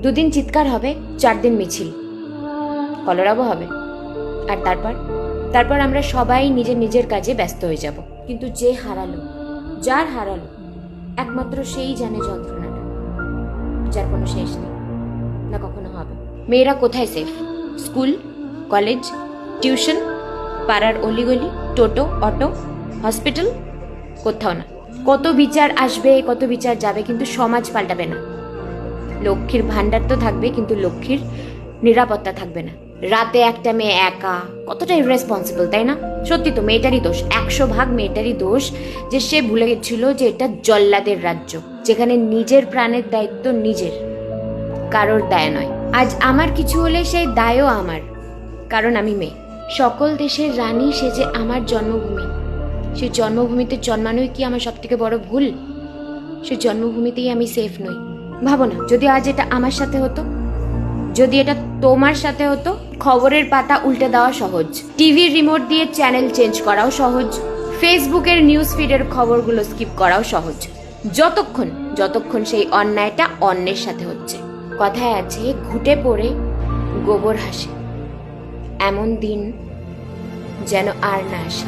দুদিন চিৎকার হবে চার দিন মিছিল। কলরাবও হবে। আর তারপর? তারপর আমরা সবাই নিজের নিজের কাজে ব্যস্ত হয়ে যাব। কিন্তু যে হারালো, যার হারালো, একমাত্র সেই জানে যন্ত্রণাটা, যার কোনো শেষ নেই, না কখনো হবে। মেয়েরা কোথায় সেফ স্কুল, কলেজ, টিউশন, পাড়ার অলিগলি, টোটো, অটো, হসপিটাল? কোথাও না। কত বিচার আসবে, কত বিচার যাবে, কিন্তু সমাজ পাল্টাবে না। লক্ষ্মীর ভাণ্ডার তো থাকবে, কিন্তু লক্ষ্মীর নিরাপত্তা থাকবে না। রাতে একটা মেয়ে একা, কতটা ইরেসপন্সিবল তাই না? সত্যি তো, মেয়েটারই দোষ। একশো ভাগ মেয়েটারই দোষ যে সে ভুলে গেছিল যে এটা জল্লাদের রাজ্য, যেখানে নিজের প্রাণের দায়িত্ব নিজের, কারোর দায় নয়। আজ আমার কিছু হলে সেই দায়ও আমার, কারণ আমি মেয়ে। সকল দেশের রানী, সে যে আমার জন্মভূমি। সে জন্মভূমিতে জন্মানোই কি আমার সব থেকে বড় ভুল? সে জন্মভূমিতেই আমি সেফ নই। ভাবো না, যদি আজ এটা আমার সাথে হতো, যদি এটা তোমার সাথে হতো, খবরের পাতা উল্টে দেওয়া সহজ। টিভির রিমোট দিয়ে চ্যানেল চেঞ্জ করাও সহজ। ফেসবুকের নিউজ ফিডের খবরগুলো স্কিপ করাও সহজ। যতক্ষণ যতক্ষণ সেই অন্যায়টা অন্যের সাথে হচ্ছে। কথায় আছে, ঘুটে পড়ে গোবর হাসে। এমন দিন যেন আর না আসে।